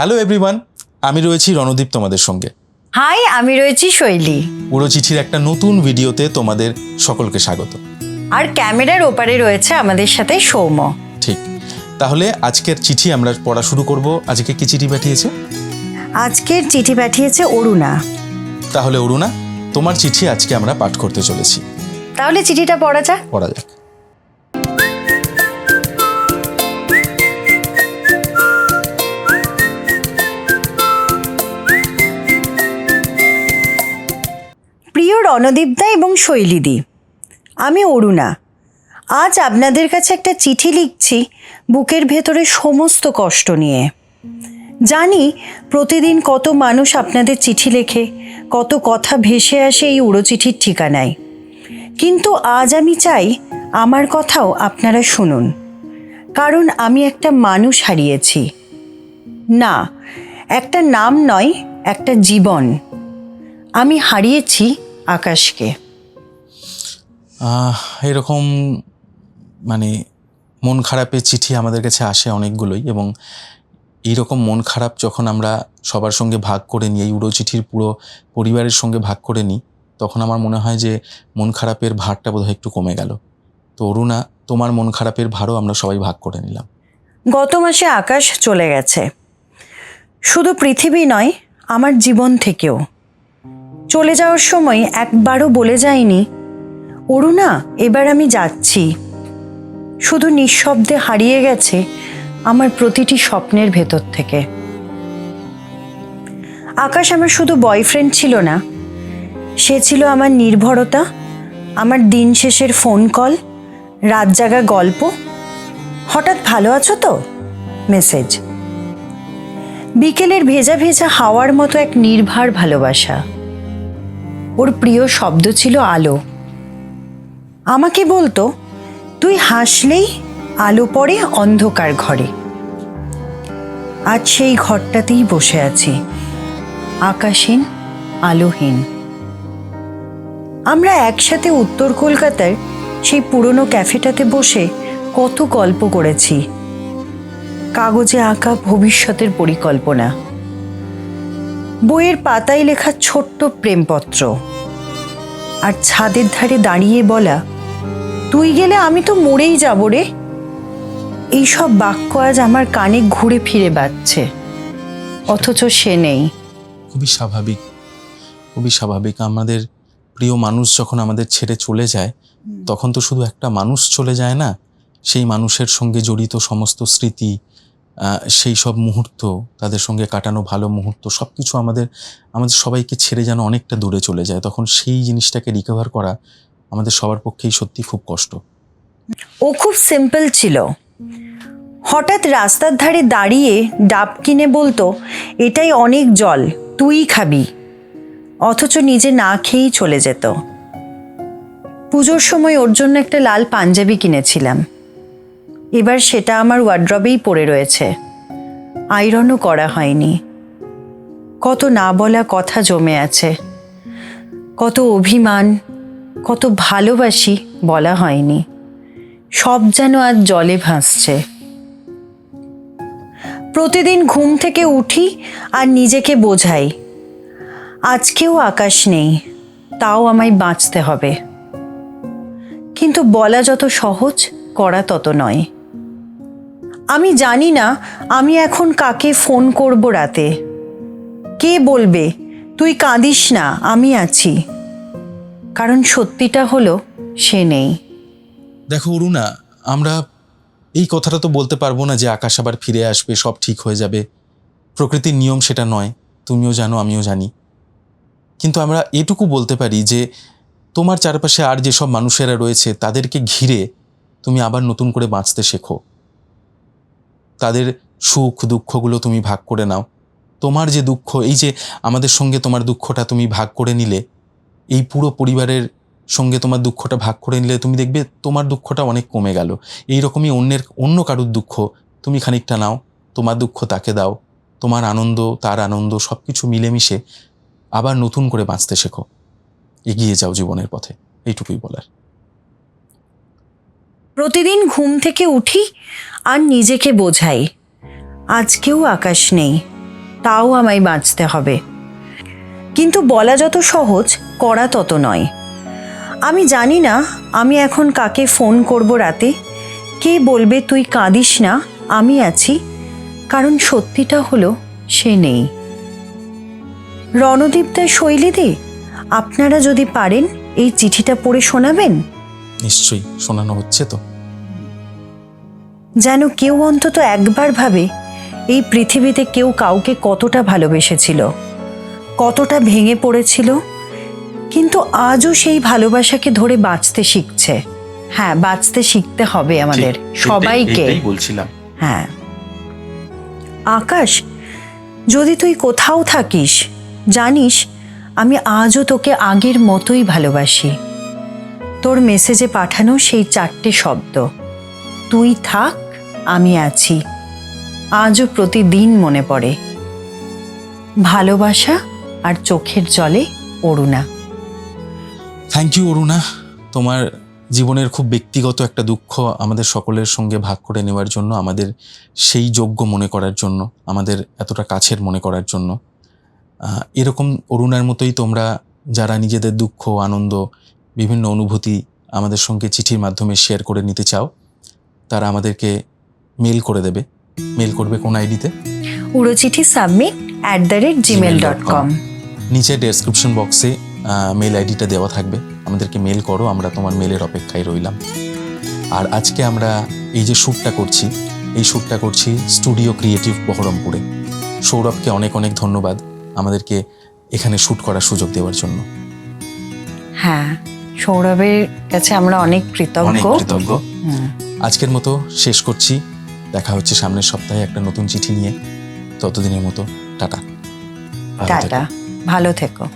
Hello everyone আমি রয়েছি রণদীপ তোমাদের সঙ্গে। হাই আমি রয়েছি শৈলী। পুরো চিঠির একটা নতুন ভিডিওতে তোমাদের সকলকে স্বাগত। আর ক্যামেরার ওপারে রয়েছে আমাদের সাথে সৌম ঠিক। তাহলে আজকের চিঠি আমরা পড়া শুরু করব। আজকে কি চিঠি পাঠিয়েছে? আজকের চিঠি পাঠিয়েছে অরুণা। তাহলে অরুণা তোমার চিঠি আজকে আমরা পাঠ করতে চলেছি। তাহলে চিঠিটা পড়া যাক। পড়া যাক। রণদীপদা এবং শৈলীদি। আমি অরুণা। আজ আপনাদের কাছে একটা চিঠি লিখছি বুকের ভেতরে সমস্ত কষ্ট নিয়ে। জানি প্রতিদিন কত মানুষ আপনাদের চিঠি লেখে, কত কথা ভেসে আসে এই উড়ো চিঠির ঠিকানায়। কিন্তু আজ আমি চাই আমার কথাও আপনারা শুনুন। কারণ আমি একটা মানুষ হারিয়েছি। না, একটা নাম নয়, একটা জীবন। আমি হারিয়েছি আকাশকে? আহ, এরকম মানে মন খারাপের চিঠি আমাদের কাছে আসে অনেকগুলোই এবং এইরকম মন খারাপ যখন আমরা সবার সঙ্গে ভাগ করে নিই এই উড়ো চিঠির পুরো পরিবারের সঙ্গে ভাগ করে নিই তখন আমার মনে হয় যে মন খারাপের ভারটা বোধহয় একটু কমে গেল। তো অরুণা তোমার মন খারাপের ভারও আমরা সবাই ভাগ করে নিলাম। গত মাসে আকাশ চলে গেছে। শুধু পৃথিবী নয় আমার জীবন থেকেও। চলে যাওয়ার সময় একবারও বলে যায়নি, অরুণা, এবার আমি যাচ্ছি। শুধু নিঃশব্দে হারিয়ে গেছে আমার প্রতিটি স্বপ্নের ভেতর থেকে। আকাশ আমার শুধু বয়ফ্রেন্ড ছিল না, সে ছিল আমার নির্ভরতা, আমার দিন শেষের ফোন কল রাত জাগা গল্প। হঠাৎ ভালো আছো তো? মেসেজ বিকেলের ভেজা ভেজা হাওয়ার মতো এক নির্ভার ভালোবাসা। ওর প্রিয় শব্দ ছিল আলো। আমাকে বলতো, তুই হাসলেই আলো পড়ে অন্ধকার ঘরে। আজ সেই ঘরটাতেই বসে আছি, আকাশহীন, আলোহীন। আমরা একসাথে উত্তর কলকাতার সেই পুরনো ক্যাফেটাতে বসে কত গল্প করেছি। কাগজে আঁকা ভবিষ্যতের পরিকল্পনা। বইয়ের পাতায় লেখা ছোট্ট প্রেমপত্র। আর ছাদের ধারে দাঁড়িয়ে বলা তুই গেলে আমি তো মরেই যাব রে। এইসব বাক্য আজ আমার কানে ঘুরে ফিরে বাজছে। অথচ সে নেই। খুবই স্বাভাবিক খুবই স্বাভাবিক। আমাদের প্রিয় মানুষ যখন আমাদের ছেড়ে চলে যায় তখন তো শুধু একটা মানুষ চলে যায় না সেই মানুষের সঙ্গে জড়িত সমস্ত স্মৃতি সেই সব মুহূর্ত, তাদের সঙ্গে কাটানো ভালো মুহূর্ত সব কিছু আমাদের আমাদের সবাইকে ছেড়ে যেন অনেকটা দূরে চলে যায়। তখন সেই জিনিসটাকে রিকভার করা আমাদের সবার পক্ষেই সত্যি খুব কষ্ট। ও খুব সিম্পল ছিল। হঠাৎ রাস্তার ধারে দাঁড়িয়ে ডাব কিনে বলতো, এটাই অনেক জল, তুই খাবি। অথচ নিজে না খেয়েই চলে যেত। পুজোর সময় ওর জন্য একটা লাল পাঞ্জাবি কিনেছিলাম। এবার সেটা আমার ওয়ার্ড্রবেই পড়ে রয়েছে। আয়রনও করা হয়নি। কত না বলা কথা জমে আছে। কত অভিমান, কত ভালোবাসি বলা হয়নি। সব যেন আজ জলে ভাসছে। প্রতিদিন ঘুম থেকে উঠি আর নিজেকে বোঝাই। আজকেও আকাশ নেই, তাও আমায় বাঁচতে হবে। কিন্তু বলা যত সহজ, করা তত নয়। আমি জানি না আমি এখন কাকে ফোন করব রাতে। কে বলবে, তুই কাঁদিস না, আমি আছি। কারণ সত্যিটা হলো, সে নেই। দেখো অরুণা, আমরা এই কথাটা তো বলতে পারব না যে আকাশ আবার ফিরে আসবে, সব ঠিক হয়ে যাবে। প্রকৃতির নিয়ম সেটা নয়, তুমিও জানো, আমিও জানি। কিন্তু আমরা এটুকু বলতে পারি যে, তোমার চারপাশে আর যেসব মানুষেরা রয়েছে, তাদেরকে ঘিরে তুমি আবার নতুন করে বাঁচতে শেখো। তাদের সুখ দুঃখগুলো তুমি ভাগ করে নাও। তোমার যে দুঃখ, এই যে আমাদের সঙ্গে তোমার দুঃখটা তুমি ভাগ করে নিলে, এই পুরো পরিবারের সঙ্গে তোমার দুঃখটা ভাগ করে নিলে তুমি দেখবে তোমার দুঃখটা অনেক কমে গেল। এই রকমই অন্যের, অন্য কারুর দুঃখ তুমি খানিকটা নাও, তোমার দুঃখ তাকে দাও, তোমার আনন্দ, তার আনন্দ সব কিছু মিলেমিশে আবার নতুন করে বাঁচতে শেখো। এগিয়ে যাও জীবনের পথে, এইটুকুই বলার। প্রতিদিন ঘুম থেকে উঠি আর নিজেকে বোঝাই। আজকেও আকাশ নেই, তাও আমায় বাঁচতে হবে। কিন্তু বলা যত সহজ, করা তত নয়। আমি জানি না, আমি এখন কাকে ফোন করব রাতে, কে বলবে তুই কাঁদিস না, আমি আছি, কারণ সত্যিটা হলো সে নেই। রণদীপদার শৈলীদি আপনারা যদি পারেন, এই চিঠিটা পড়ে শোনাবেন? নিশ্চয়ই, শোনানো হচ্ছে তো। যেন কেউ অন্তত একবার ভাবে এই পৃথিবীতে কেউ কাউকে কতটা ভালোবেসেছিল কতটা ভেঙে পড়েছিল কিন্তু আজও সেই ভালোবাসাকে ধরে বাঁচতে শিখছে। হ্যাঁ বাঁচতে শিখতে হবে আমাদের সবাইকে। বলছিলাম। হ্যাঁ। আকাশ যদি তুই কোথাও থাকিস জানিস আমি আজও তোকে আগের মতোই ভালোবাসি। তোর মেসেজে পাঠানো সেই চারটে শব্দ। তুই থাক আমি আছি। আজও প্রতিদিন মনে পড়ে। ভালোবাসা আর চোখের জলে অরুণা। Thank you Aruna. তোমার জীবনের খুব ব্যক্তিগত একটা দুঃখ আমাদের সকলের সঙ্গে ভাগ করে নেওয়ার জন্য, আমাদের সেই যোগ্য মনে করার জন্য, আমাদের এতটা কাছের মনে করার জন্য। এরকম অরুণার মতোই তোমরা যারা নিজেদের দুঃখ, আনন্দ, বিভিন্ন অনুভূতি আমাদের সঙ্গে চিঠির মাধ্যমে শেয়ার করে নিতে চাও, তারা আমাদেরকে মেল করে দেবে। মেল করবে কোন আইডিতে? উড়োচিঠি submit at the rate Gmail dot com নিচে ডেসক্রিপশন বক্সে মেল আইডিটা দেওয়া থাকবে। আমাদেরকে মেল করো আমরা তোমার মেলের অপেক্ষায় রইলাম। আর আজকে আমরা এই যে শ্যুটটা করছি এই শ্যুটটা করছি স্টুডিও ক্রিয়েটিভ বহরমপুরে। সৌরভকে অনেক অনেক ধন্যবাদ আমাদেরকে এখানে শ্যুট করার সুযোগ দেওয়ার জন্য। হ্যাঁ সৌরভের কাছে আমরা অনেক কৃতজ্ঞ। কৃতজ্ঞ। আজকের মতো শেষ করছি। দেখা হচ্ছে সামনের সপ্তাহে একটা নতুন চিঠি নিয়ে। ততদিনের মতো টাটা। টাটা। ভালো থেকো।